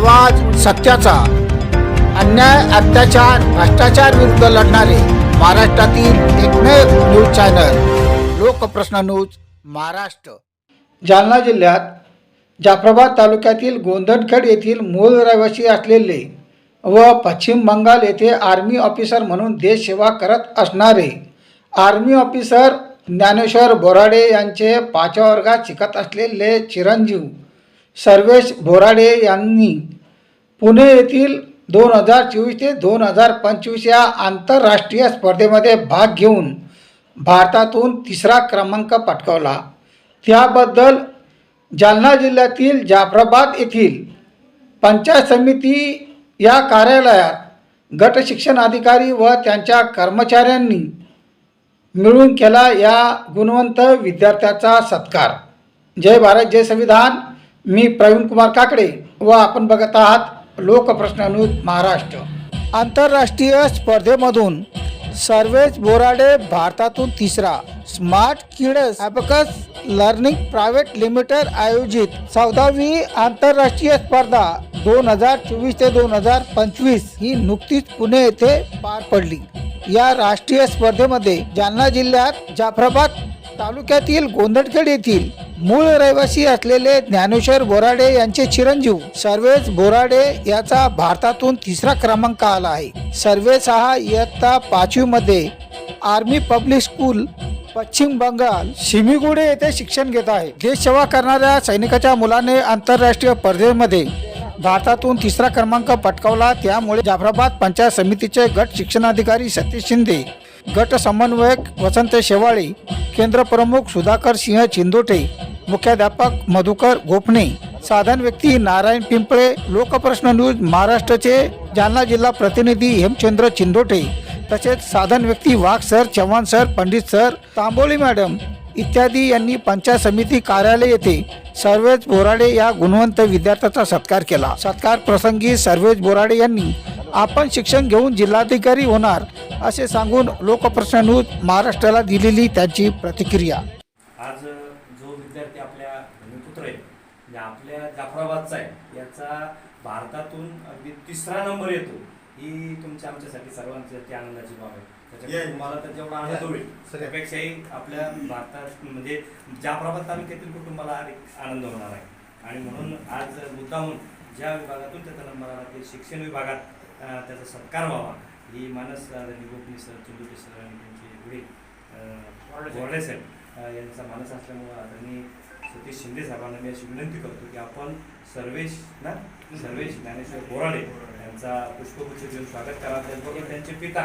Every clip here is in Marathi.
आवाज सत्याचा. अन्याय अत्याचार भ्रष्टाचार विरुद्ध लढणारे महाराष्ट्रातील एकमेव news channel Lokprashna news Maharashtra. Jalna जिल्ह्यात जाफराबाद तालुक्यातील गोंधटखेड येथील मूळ रहिवासी असलेले व पश्चिम बंगाल येथे आर्मी ऑफिसर म्हणून देशसेवा करत असणारे आर्मी ऑफिसर ज्ञानेश्वर बोराडे यांचे पाचव्या वर्गात शिकत असलेले चिरंजीव सर्वेश बोराडे यांनी पुणे येथील दोन हजार चोवीस ते दोन हजार पंचवीस या आंतरराष्ट्रीय स्पर्धेमध्ये भाग घेऊन भारतातून तिसरा क्रमांक पटकावला. त्याबद्दल जालना जिल्ह्यातील जाफराबाद येथील पंचायत समिती या कार्यालयात गट शिक्षण अधिकारी व त्यांच्या कर्मचाऱ्यांनी मिळून केला या गुणवंत विद्यार्थ्याचा सत्कार. जय भारत जय संविधान. मी प्रवीण कुमार काकडे व आपण बघत आहात लोकप्रश्नानुज महाराष्ट्र. आंतरराष्ट्रीय स्पर्धेमधून सर्वेज बोराडे भारतातून तिसरा. Smart kids abacus learning private limited आयोजित चौदावी आंतरराष्ट्रीय स्पर्धा दोन हजार चोवीस ते दोन हजार पंचवीस ही नुकतीच पुणे येथे पार पडली. या राष्ट्रीय स्पर्धेमध्ये जालना जिल्ह्यात जाफराबाद तालुक्यातील गोंधळखेड येथील मूळ रहिवासी असलेले ज्ञानेश्वर बोराडे यांचे चिरंजीव. सर्वेश बोराडे याचा भारतातून तिसरा क्रमांक आला आहे. सर्वेश हा इयत्ता पाचवीमध्ये आर्मी पब्लिक स्कूल पश्चिम बंगाल शिमिगुडे येथे शिक्षण घेत आहे. देशसेवा करणाऱ्या सैनिकाच्या मुलाने आंतरराष्ट्रीय स्पर्धेमध्ये भारतातून तिसरा क्रमांक पटकावला. त्यामुळे जाफराबाद पंचायत समितीचे गट शिक्षणाधिकारी सतीश शिंदे गट समन्वयक वसंत शेवाळे केंद्र प्रमुख सुधाकर सिंह चिंदोटे मुख्याध्यापक मधुकर गोपणे. साधन व्यक्ती नारायण पिंपळे लोकप्रश्न न्यूज महाराष्ट्राचे जालना जिल्हा प्रतिनिधी हेमचंद्र चिंदोटे. तसेच साधन व्यक्ती Wagh sir Chavan sir Pandit sir Tamboli madam इत्यादी यांनी पंचायत समिती कार्यालय येथे सर्वेज बोराडे या गुणवंत विद्यार्थ्याचा सत्कार केला. सत्कार प्रसंगी सर्वेज बोराडे यांनी आपण शिक्षण घेऊन जिल्हाधिकारी होणार असे सांगून लोकप्रश्न न्यूज महाराष्ट्राला दिलेली त्यांची प्रतिक्रिया. आज जो विद्यार्थी आपल्या भूमिपुत्र आहे म्हणजे आपल्या जाफराबादचा आहे याचा भारतातून अगदी तिसरा नंबर येतो ही तुमच्या आमच्यासाठी सर्वांसाठी आनंदाची बाब आहे. त्याच्यामुळे तुम्हाला तर जेवढा आनंद होईल त्यापेक्षाही आपल्या भारतात म्हणजे जाफराबाद तालुक्यातील कुटुंबाला अधिक आनंद होणार आहे. आणि म्हणून आज मुद्दाहून ज्या विभागातून त्याचा नंबर आला ते शिक्षण विभागात त्याचा सत्कार व्हावा ही मानस गोपनी सर चंदुके सर आणि त्यांचे वडील बोर्डे साहेब यांचा मानस असल्यामुळं आदरणीय सतीश शिंदे साहेबांना मी अशी विनंती करतो की आपण सर्वेश ना सर्वेश ज्ञानेश्वर बोराडे यांचा पुष्पगुच्छ देऊन स्वागत करावं त्याचबरोबर त्यांचे पिता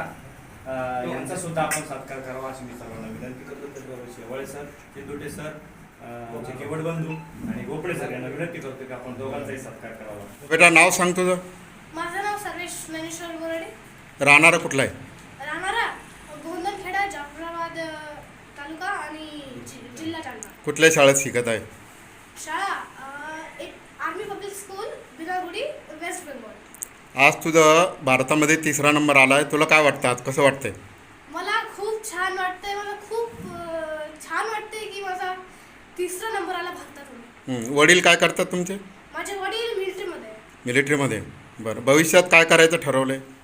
अ, यांचा सुद्धा आपण सत्कार करावा अशी मी सर्वांना विनंती करतो. त्याचबरोबर शेवाळे सर चिंदुटे सर केवड बंधू आणि गोपडे सर यांना विनंती करतो की आपण दोघांचाही सत्कार करावा. बेटा नाव सांग तुझं माझं नाव सर्वेश ज्ञानेश्वर बोराडे. राहणारं कुठलं आहे राहणारा गोंधनखेडा जाफराबाद अ, तालुका आणि जि- जिल्हा जालना कुठल्या शाळेत शिकत आहे? शाळा अ, एक army public school Binaguri West Bengal. आज तुझं भारतामध्ये तिसरा नंबर आला आहे तुला काय वाटतं? आज कसं वाटतंय? मला खूप छान वाटतंय. मला खूप अ, छान वाटतंय की माझा तिसरा नंबर आला भारतातून. हं, वडील काय करतात तुमचे? माझे वडील मिलिटरीमध्ये आहे. मिलिटरीमध्ये. बरं. भविष्यात काय करायचं ठरवलं आहे